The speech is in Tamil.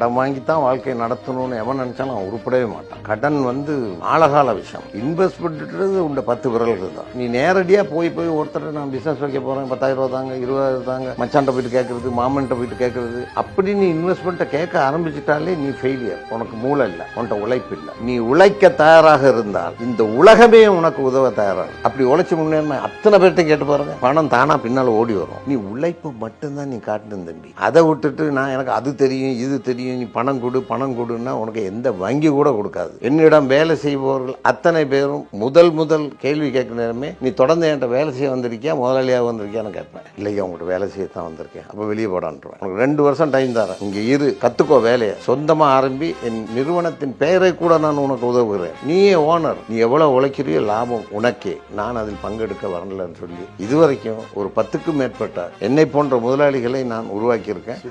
கடன் வாங்கி தான் வாழ்க்கையை நடத்தணும்னு எவன் நினைச்சாலும் அவன் உருப்படவே மாட்டான். கடன் வந்து ஆழகால விஷயம். இன்வெஸ்ட்மெண்ட்ன்றது உண்ட பத்து விரல்கள் தான். நீ நேரடியாக போய் போய் ஒருத்தர் நான் பிசினஸ் வைக்க போறேன் பத்தாயிரம் ரூபா தாங்க இருபதாயிரம் தாங்க மச்சான்ட்ட போயிட்டு கேட்கறது மாமன்ட்ட போயிட்டு கேட்கறது அப்படி நீ இன்வெஸ்ட்மெண்ட்டை கேட்க ஆரம்பிச்சிட்டாலே நீ ஃபெயிலியர் உனக்கு மூளை இல்லை உன்கிட்ட உழைப்பு இல்லை. நீ உழைக்க தயாராக இருந்தால் இந்த உலகமே உனக்கு உதவ தயாராக அப்படி உழைச்சி முன்னேறினா அத்தனை பேர்ட்ட கேட்டு பாருங்க. பணம் தானா பின்னால் ஓடி வரும். நீ உழைப்பு மட்டும்தான் நீ காட்டுன தம்பி. அதை விட்டுட்டு நான் எனக்கு அது தெரியும் இது தெரியும் நீ பணம் கொடு பணம் கொடுன்னா உனக்கு எந்த வங்கி கூட கொடுக்காது. என்னிடம் வேலை செய்பவர்கள் அத்தனை பேரும் முதல் முதல் கேள்வி கேட்க நேரமே நீ தொடர்ந்து என்கிட்ட வேலை செய்ய வந்திருக்கியா? முதலாளியாக வந்திருக்கியான்னு கேட்பேன். இல்லையா உங்கள்கிட்ட வேலை செய்ய தான் வந்திருக்கேன். அப்போ வெளியே போடான்ட்டுருவேன் உனக்கு ரெண்டு வருஷம் டைம் தரேன். இங்கே இரு கற்றுக்கோ வேலையை. சொந்தமாக ஆரம்பி என் நிறுவனத்தின் பெயரை கூட நான் உனக்கு உதவுகிறேன். நீயே ஓனர் நீ எவ்வளோ உழைக்கிறியோ லாபம் உனக்கே. நான் அதில் பங்கெடுக்க வரலன்னு சொல்லி இதுவரைக்கும் ஒரு பத்துக்கும் மேற்பட்ட என்னை போன்ற முதலாளிகளை நான் உருவாக்கியிருக்கேன்.